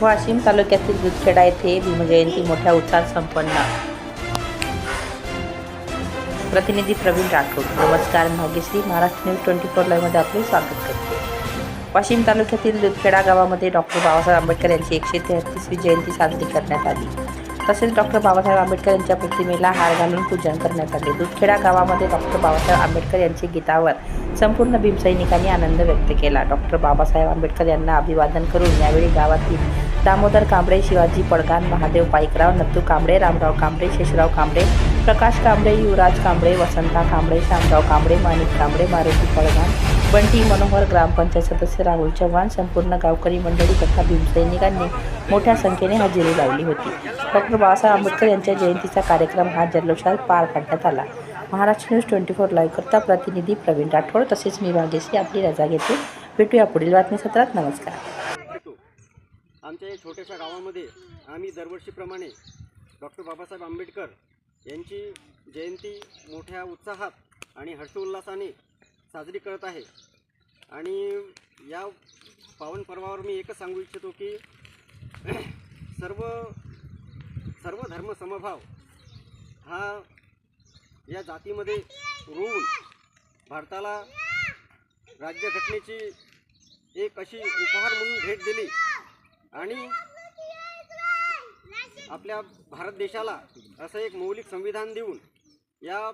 वाशिम तालुक्यातील दुधखेडा येथे भीमजयंती मोठ्या उत्साहात संपन्न. प्रतिनिधी प्रवीण राठोड नमस्कार. Bhagyashree Maharashtra news twenty four लाईव्हमध्ये आपले स्वागत करते. वाशिम तालुक्यातील दुधखेडा गावामध्ये डॉक्टर बाबासाहेब आंबेडकर यांची एकशे तेहतीसवी जयंती साजरी करण्यात आली. तसेच डॉक्टर बाबासाहेब आंबेडकर यांच्या प्रतिमेला हार घालून पूजन करण्यात आले. दुधखेडा गावामध्ये डॉक्टर बाबासाहेब आंबेडकर यांच्या गीतावर संपूर्ण भीमसैनिकांनी आनंद व्यक्त केला. डॉक्टर बाबासाहेब आंबेडकर यांना अभिवादन करून यावेळी गावातील दामोदर कांबळे शिवाजी पडगाण महादेव पाईकराव नत्तू कांबळे रामराव कांबळे शेषराव कांबळे प्रकाश कांबळे युवराज कांबळे वसंता कांबळे श्यामराव कांबळे माणिक कांबळे मारुती पडगान बंटी मनोहर ग्रामपंचायत सदस्य राहुल चव्हाण संपूर्ण गावकरी मंडळी तथा भीमसैनिकांनी मोठ्या संख्येने हजेरी लावली होती. डॉक्टर बाबासाहेब आंबेडकर यांच्या जयंतीचा कार्यक्रम हा जल्लोषात पार पाडण्यात आला. महाराष्ट्र न्यूज ट्वेंटी फोर लाईव्हकरता प्रतिनिधी प्रवीण राठोड तसेच मी भाग्यश्री आपली रजा घेते. भेटूया पुढील बातमीसत्रात. नमस्कार. आमच्या या छोट्याशा गावामध्ये आम्ही दरवर्षीप्रमाणे डॉक्टर बाबासाहेब आंबेडकर यांची जयंती मोठ्या उत्साहात आणि हर्षोल्लासाने साजरी करत आहे. आणि या पावन पर्वावर मी एकच सांगू इच्छितो की सर्व सर्व धर्म समभाव हा या जातीमध्ये रुळून भारताला राज्यघटनेची एक अशी उपहार म्हणून भेट दिली. आणि आपल्या भारत देशाला असं एक मौलिक संविधान देऊन या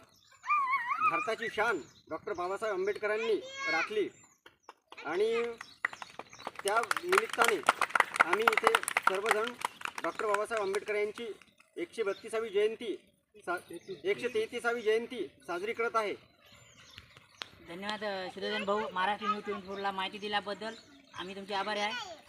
भारताची शान डॉक्टर बाबासाहेब आंबेडकरांनी राखली. आणि त्या निमित्ताने आम्ही इथे सर्वजण डॉक्टर बाबासाहेब आंबेडकर यांची एकशे बत्तीसावी जयंती सा एकशे तेहतीसावी जयंती साजरी करत आहे. धन्यवाद अ, भाऊ. महाराष्ट्र न्यूज ट्वेंटी फोरला माहिती दिल्याबद्दल आम्ही तुमचे आभारी आहे.